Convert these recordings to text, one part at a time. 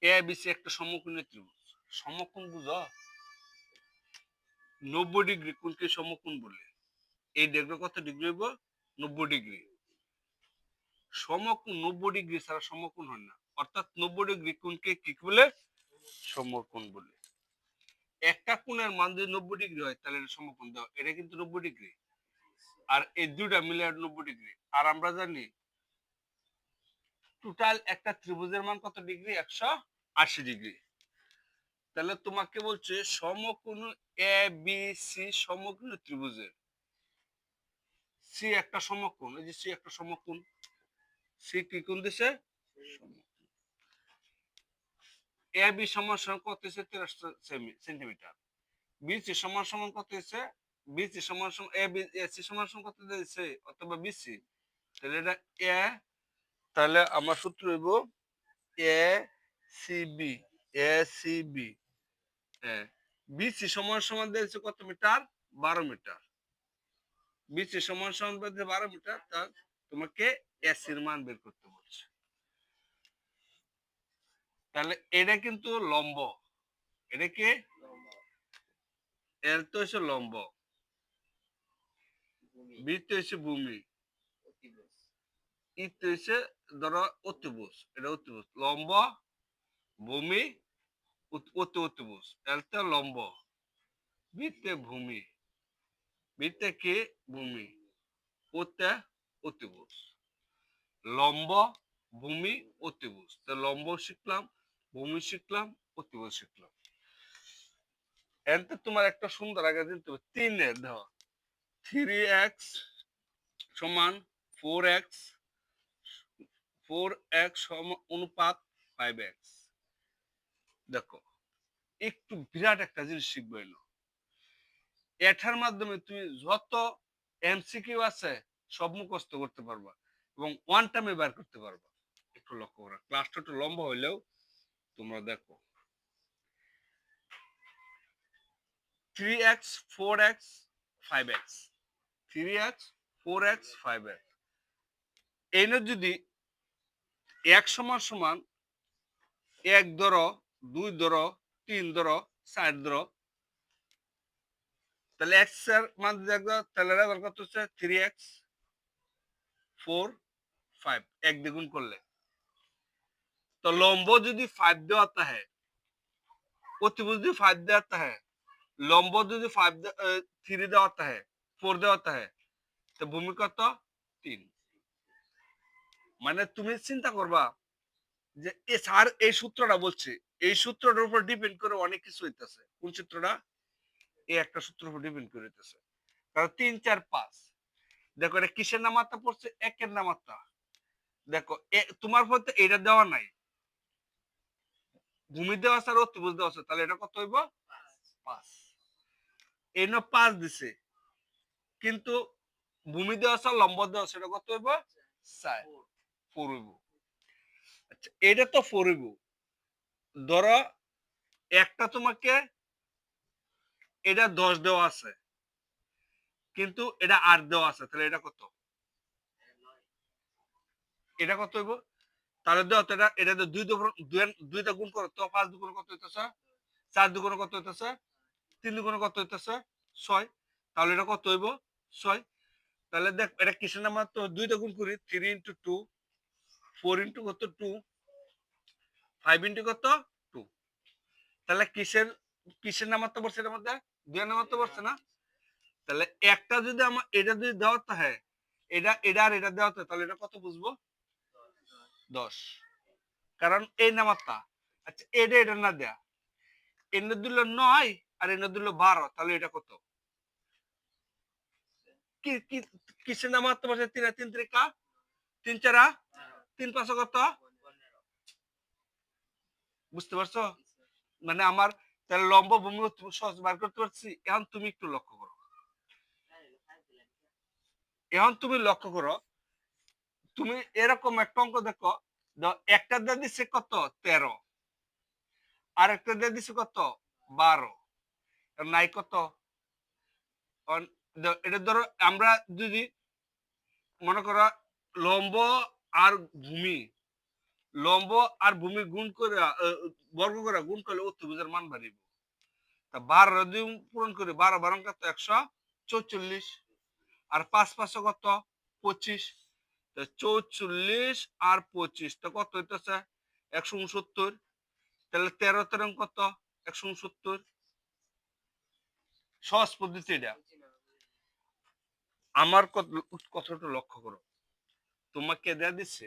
এ একটা সমকোণী ত্রিভুজ। সমকোণ বুঝো? নব্বই ডিগ্রি কোণকে সমকোণ বলে? এই কত ডিগ্রি ডিগ্রি। সমকোণ নব্বই ডিগ্রি ছাড়া সমকোণ হয় না। অর্থাৎ নব্বই ডিগ্রি কোণকে কি বলে? সমকোণ বলে। একটা কোণের মান যদি নব্বই ডিগ্রি হয়, তাহলে সমকোণ দাও। এটা কিন্তু নব্বই ডিগ্রি। আর এই দুটা মিলে নব্বই ডিগ্রি। আর আমরা জানি টোটাল একটা ত্রিভুজের মান কত ডিগ্রি একশো আশি ডিগ্রি তাহলে তোমাকে বলছে সমকোণ এ বি সি সমকোণ ত্রিভুজের। সি একটা সমকোণ, এই যে সি একটা সমকোণ। সি কি কোণ দিছে এ বি সমান সমান কত হচ্ছে তেরো সেন্টিমিটার বি সি সমান সমান কত হচ্ছে বি সি সমান সমান এ বি সি সমান সমান কত দিয়েছে অথবা বি সি তাহলে এটা এ তাহলে আমার সূত্র হইব A C B A C B BC সমান সমান দিয়েছে কত মিটার? বারো মিটার। বিসি সমান সমান দিয়েছে বারো মিটার তা তোমাকে এসির মান বের করতে বলছে। তাহলে এটা কিন্তু লম্ব। এটা কি? এর তো হচ্ছে লম্ব। বি তো হচ্ছে ভূমি। ই তো হচ্ছে ধরো অতিভুজ এটা অতিভুজ লম্ব, ভূমি অতি অতিভুজ এলতে লম্ব। বিতে ভূমি। বিতে কি? ভূমি। ওতে অতিভুজ লম্ব, ভূমি অতিভুজ তো লম্ব শিখলাম, ভূমি শিখলাম অতিভুজ শিখলাম। এতে তোমার একটা সুন্দর আগে দিতে হবে তিনের ধর। থ্রি এক্স সমান ফোর এক্স ফোর এক্স অনুপাত ফাইভ এক্স দেখো, একটু বিরাট একটা জিনিস শিখবে এলো। এটার মাধ্যমে তুমি যত এমসিকিউ আছে সব মুখস্থ করতে পারবা এবং ওয়ান টাইমে বের করতে পারবা। একটু লক্ষ্য ক্লাসটা একটু লম্বা হইলেও তোমরা দেখো। Three x four x five x three x four x five x এনে যদি এক সমান সমান এক দর দুই দর তিন দর চার দর তাহলে এক্সের মান দেখো তাহলে রেজাল্ট কত হচ্ছে থ্রি এক্স ফোর ফাইভ এক দ্বিগুণ করলে। তো লম্ব যদি ফাইভ দিয়ে আতা হ্যাঁ অতিভুজ যদি ফাইভ दे आता है लंबो যদি ফাইভ থ্রি दे आता है फोर दे आता है তো भूमि का तो মানে তুমি চিন্তা করবা যে এ স্যার এই সূত্রটা বলছে, এই সূত্রটার উপর ডিপেন্ড করে অনেক কিছু হইতেছে। কোন সূত্রটা? এই একটা সূত্রের উপর ডিপেন্ড করে হইতেছে। কারণ তিন, চার, পাঁচ। দেখো এটা কিসের নামাত্রা পড়ছে? একের নামাত্রা দেখো তোমার পথে এটা দেওয়া নাই। ভূমি দেওয়া আছে আর অতিভুজ দেওয়া আছে, তাহলে এটা কত হইব? পাঁচ। এই ন পাঁচ দিছে। কিন্তু ভূমি দেওয়া আছে লম্ব দেওয়া এটা কত হইব? চার। হইব আচ্ছা এটা তো হইব ধরো, একটা তোমাকে এটা দশ দেওয়া আছে, কিন্তু এটা আট দেওয়া আছে, তাহলে এটা কত? এটা কত হইব? তাহলে দেওয়া এটা এটা দুই দুইটা গুণ করো, তো পাঁচ দুগুণ কত হইতেছে? চার দুগুণ কত হইতেছে? তিন দুগুণ কত হইতেছে? ছয়। তাহলে এটা কত হইব? ছয়। তাহলে দেখ, এটা কিসের নাম? তো দুইটা গুণ করি three into two four into কত টু? ফাইভ ইন্টু কত টু? তাহলে কিসের কিসের নামার তো পড়ছে এটার মধ্যে? দুই তো পড়ছে না? তাহলে একটা যদি আমার, এটা যদি দেওয়া হয়, এটা এটা আর এটা দেওয়া তাহলে এটা কত বুঝব? দশ। কারণ এই নামারটা আচ্ছা এটা এটা না দেয়া। এনে দিল নয় আর এনে দিল বারো, তাহলে এটা কত? কিসের নামার তো পড়ছে তিন তিন ত্রিকা? তিন চারা? তিন পাঁচ কত? বুঝতে পারছ? মানে আমার লম্ব ভূমি সহজ বার করতে পারছি, এখন তুমি একটু লক্ষ্য করো। এখন তুমি লক্ষ্য করো, তুমি এরকম একটা অঙ্ক দেখো একটা দিয়ে দিচ্ছে কত? তেরো। আর একটা দিয়ে দিচ্ছে কত? বারো। নাই কত? এটা ধরো, আমরা যদি মনে করো লম্ব আর ভূমি, লম্ব আর ভূমি গুণ করে বর্গ করে গুণ করলে অতিভুজের মান বাড়িব। তা বারো যদি পূরণ করে, বারো বারো কত? একশো চৌচল্লিশ। আর পাঁচ পাঁচশো কত? পঁচিশ। চৌচল্লিশ আর পঁচিশ, তো কত হইতেছে? একশো উনসত্তর। তাহলে তেরো তেরো কত? একশো উনসত্তর। সহজ পদ্ধতি এটা আমার কত- কথাটা লক্ষ্য করো? তোমাকে দেয়া দিচ্ছে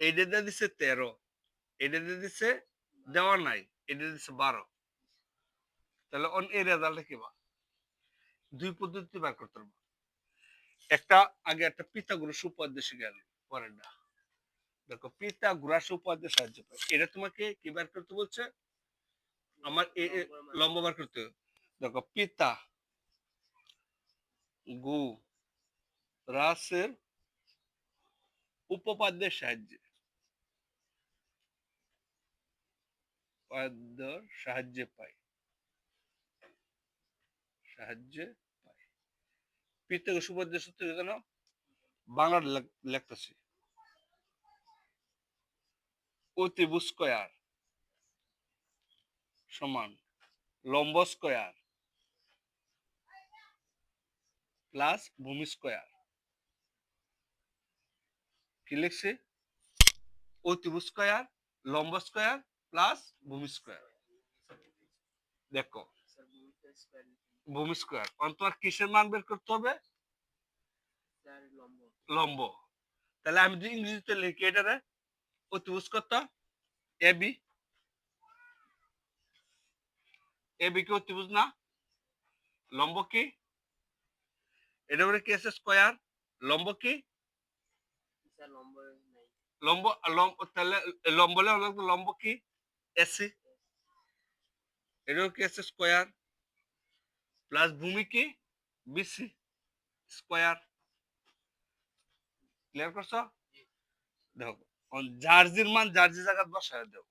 এইটা দিয়ে দিচ্ছে তেরো এটা দিয়ে দিচ্ছে দেওয়া নাই এটা দিচ্ছে বারো। তাহলে অন এই রেজাল্টে কি বা? দুই পদ্ধতি বার করতে পারব একটা আগে একটা পিতাগুরু সুপাদ্দেশে গেল, পরের না। দেখো পিতা গুড়া সুপাদ্যে সাহায্য পায়। এটা তোমাকে কি বার করতে বলছে? আমার লম্বা বার করতে দেখো, পিতা গু রাসের উপপাদ্যের সাহায্যে। পাদ্য সাহায্যে পাই। সাহায্যে পাই। পিতা সুপাদ্য সূত্র জানো? বাংলা লেখতেছি। অতিভুজ স্কয়ার সমান লম্ব স্কয়ার প্লাস ভূমি স্কয়ার কি লিখছি? অতিভুজ স্কয়ার লম্ব স্কয়ার প্লাস ভূমি স্কয়ার দেখো ভূমি স্কয়ার তোমার কিসের মান বের করতে হবে? লম্ব। তাহলে আমি যদি ইংরেজিতে লিখি এটারে অতিভুজ কত? এবি এবি কি অতিভুজ না? লম্ব কি? এটা কি আছে স্কয়ার লম্ব কি লম্ব লম্ব তাহলে লম্ব হলে হলো লম্ব কি এসি এটাও কি আছে স্কয়ার প্লাস ভূমি কি বিসি স্কয়ার ক্লিয়ার করছ দেখো জার্জির মান জার্জি জায়গা বসায় দেও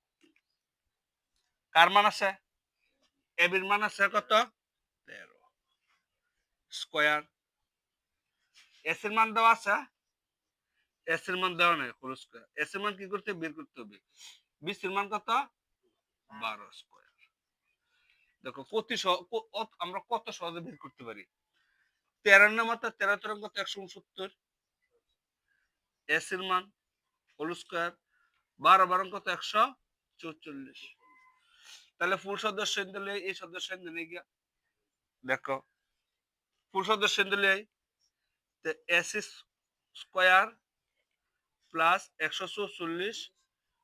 কার মান আছে এবির মান আছে কত তেরো স্কয়ার এস এর মান দেওয়া আছে এস এর মান দেওয়া নাই হলো স্কয়ার এস মান কি করতে? বের করতে হবে। বিশ মান কত? বারো স্কয়ার দেখো সহ- আমরা কত সহজে বের করতে পারি? তেরো নামাতা তেরো তেরো কত? একশো উনসত্তর। এস এর মান হোল স্কয়ার বারো বারো কত? একশো চৌচল্লিশ। তাহলে ফুল সদস্য এই সদস্য দেখো ফুল সদস্য দিলে এস স্কয়ার প্লাস একশো চৌচল্লিশ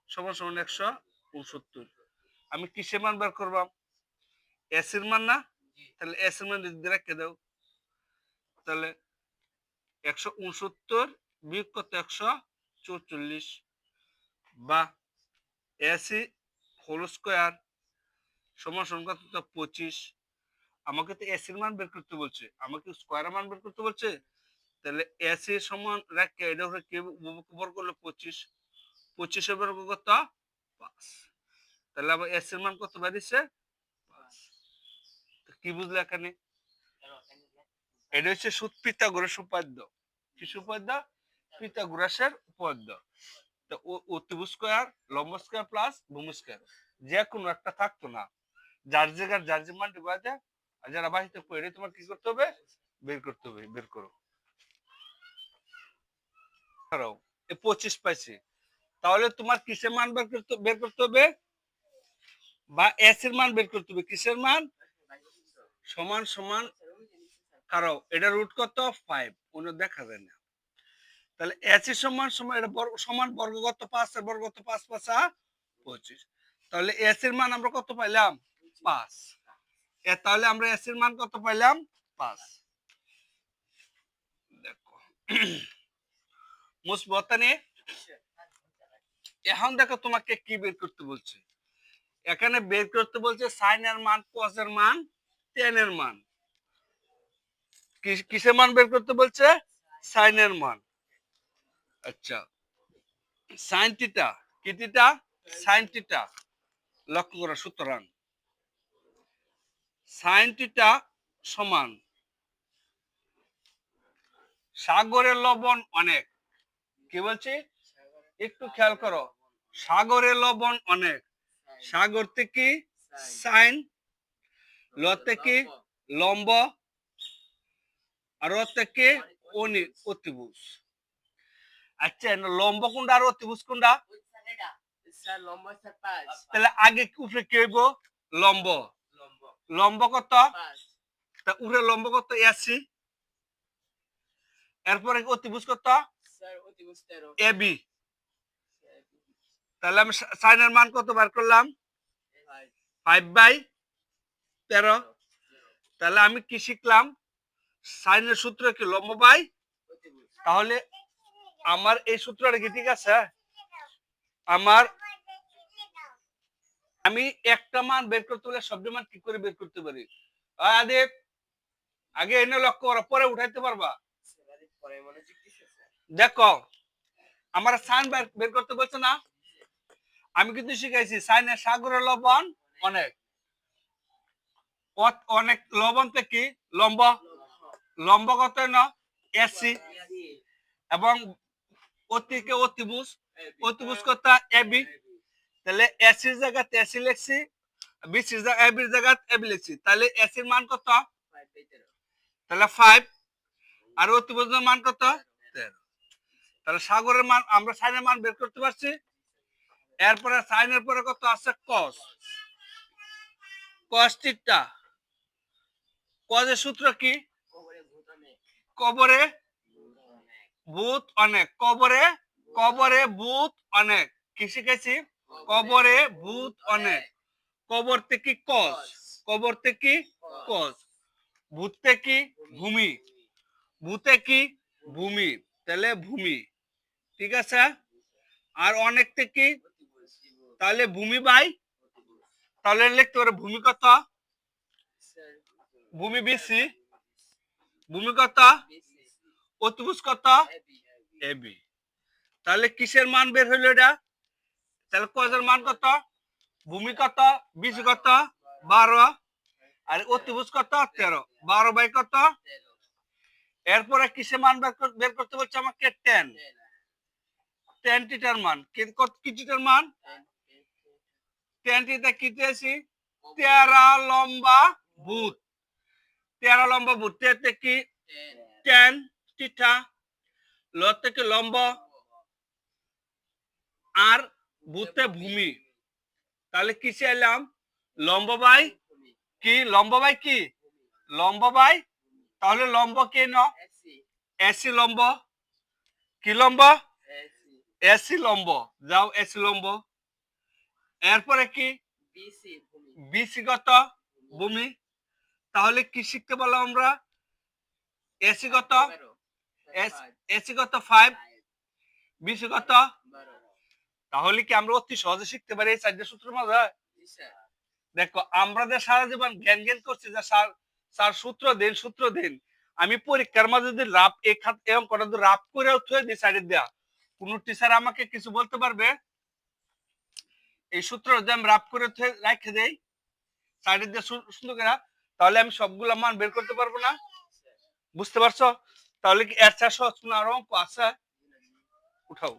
সমান সমান একশো উনসত্তর। আমি কিসের মান বের করবাম এস এর মান না? তাহলে এস এর মান যদি রেখে দাও। তাহলে একশো উনসত্তর বিয়োগ কত একশো চৌচল্লিশ বা এসি হোল স্কোয়ার সমান কত? তো পঁচিশ। আমাকে তো এসির মান বের করতে বলছে। আমাকে স্কোয়ার মান বের করতে বলছে? তাহলে এসি সমান রেখে এটা হলে কে বর্গ করলে পঁচিশ। পঁচিশের বর্গ কত? পাঁচ। তাহলে আবার এসির মান কত বাড়িছে পাঁচ। কি বুঝলে এখানে? এটা হচ্ছে সুদ পিতাগোরাস উপাদ্য। কি উপাদ্য? পিতাগোরাসের উপাদ্য। তো অতিভুজ স্কয়ার, লম্ব স্কয়ার প্লাস ভূমি স্কয়ার। যে কোনো একটা থাকতো না। যার জায়গার, যার যে মান ডিবা দেয় আর যারা বাহিতে পড়ে তোমার কি করতে হবে? বের করতে হবে, বের করো। এ পঁচিশ পাইছি। তাহলে তোমার কিসের মান বের করতে বের করতে হবে? বা এস এর মান বের করতে হবে। কিসের মান? সমান সমান কারও, এটা রুট কত? ফাইভ কোনো দেখা যায় না। তাহলে এস এর সমান সমান, এটা সমান বর্গ কত পাঁচ আর বর্গ কত পাঁচ পাঁচা পঁচিশ। তাহলে এস এর মান আমরা কত পাইলাম? পাঁচ। তাহলে আমরা এস এর মান কত পাইলাম? পাঁচ। দেখো। মুসবতানে? এখন দেখো তোমাকে কি বের করতে বলছে। এখানে বের করতে বলছে সাইনের মান কোসের মান, টেনের মান। কিসের মান বের করতে বলছে? সাইনের মান। আচ্ছা। লক্ষ্য করো সুতরাং। সাইন থিটা সমান। সাগরের লবণ অনেক। কি বলছি? একটু খেয়াল করো। সাগরে লবণ অনেক সাগর থেকে সাইন। ল থেকে লম্ব। আর র থেকে অনি অতিভুজ। আচ্ছা লম্ব কোনটা আর অতিভুজ পাঁচ তাহলে আগে উপরে কি হইব? লম্ব। লম্ব কত? তা উপরে লম্ব কত? আশি। এরপরে অতিভুজ কত? এ বি তাহলে আমি সাইনের মান কত বার করলাম ফাইভ বাই তেরো। তাহলে আমি কি শিখলাম? সাইনের সূত্র কি লম্ব বাই? তাহলে আমার এই সূত্রটা কি ঠিক আছে? আমার আমি একটা মান বের করতে হলে সবটি মান কি করে বের করতে পারি? আদিপ আগে এনে লক্ষ্য করো পরে উঠাইতে পারবা? দেখো, আমার সাইন বের করতে বলছে না? আমি কিন্তু শিখাইছি, সাইনের সাগরের লবণ অনেক। অনেক লবণ থেকে লম্ব লম্ব। কত না এসি এবং অতিকে অতিভুজ। অতিভুজ কত? এবি তাহলে এসির জায়গাতে এসি লিখছি বিসির এবির জায়গাতে এবি লিখছি। তাহলে এসির মান কত? তাহলে ফাইভ আর অতিভুজের মান কত? তাহলে সাগরের মান, আমরা সাইনের মান বের করতে পারছি। এরপরে সাইনের পরে কত আছে? কস কস টিটা কজের সূত্র কি? কবরে ভূত অনেক। কবরে কবরে ভূত অনেক। কি শিখেছি? কবরে ভূত অনেক। কবর থেকে কস কবর থেকে কস ভূত থেকে ভূমি। ভূতে কি? ভূমি। তাহলে ভূমি। ঠিক আছে? আর অনেক থেকে তাহলে ভূমি বাই, তাহলে লিখতে পারে ভূমি কত? ভূমি বিসি ভূমি কত? অতিভুজ কত? এবি তাহলে কিসের মান বের হইল এটা? তাহলে কজের মান কত? ভূমি কত? বিশ কত? বারো। আর অতিভুজ কত? তেরো। বারো বাই কত? এরপরে কিসের মান বের করতে বলছে আমাকে? টেন টেন টেন টিটার মান। কি- কি টিটার মান? টেন টেন টিটা কি তেরা লম্বা ভূত তেরা লম্বা ভূত তে তে কি? টেন টিটা ল থেকে লম্ব। আর ভূতে ভূমি। তাহলে কিসে এলাম লম্ব বাই কি? লম্ব বাই কি? লম্ব বাই? তাহলে লম্ব কে ন এসি লম্ব। কি লম্ব? এসি লম্ব যাও এসি লম্ব। এরপরে কি? বিসিগত ভূমি। তাহলে কি শিখতে পারলাম আমরা? এসিগত এসিগত ফাইভ বিসিগত তাহলে কি আমরা অতি সহজে শিখতে পারি এই চারটে সূত্রের মাঝে? দেখো আমরা যে সারা জীবন জ্ঞান জ্ঞান করছি যে স্যার স্যার সূত্র দিন সূত্র দিন। আমি পরীক্ষার মাঝে যদি রাপ এক হাত এরকম কটা রাপ করে থুয়ে দিই সাইডে দেয়া কোন টিচার আমাকে কিছু বলতে পারবে? এই সূত্র যদি আমি রাফ করে রাখে দেই সাইডের দিয়ে সুন্দর তাহলে আমি সবগুলো মান বের করতে পারব না। বুঝতে পারছ? তাহলে কি এর চাষ আরও অঙ্ক আছে? উঠাও।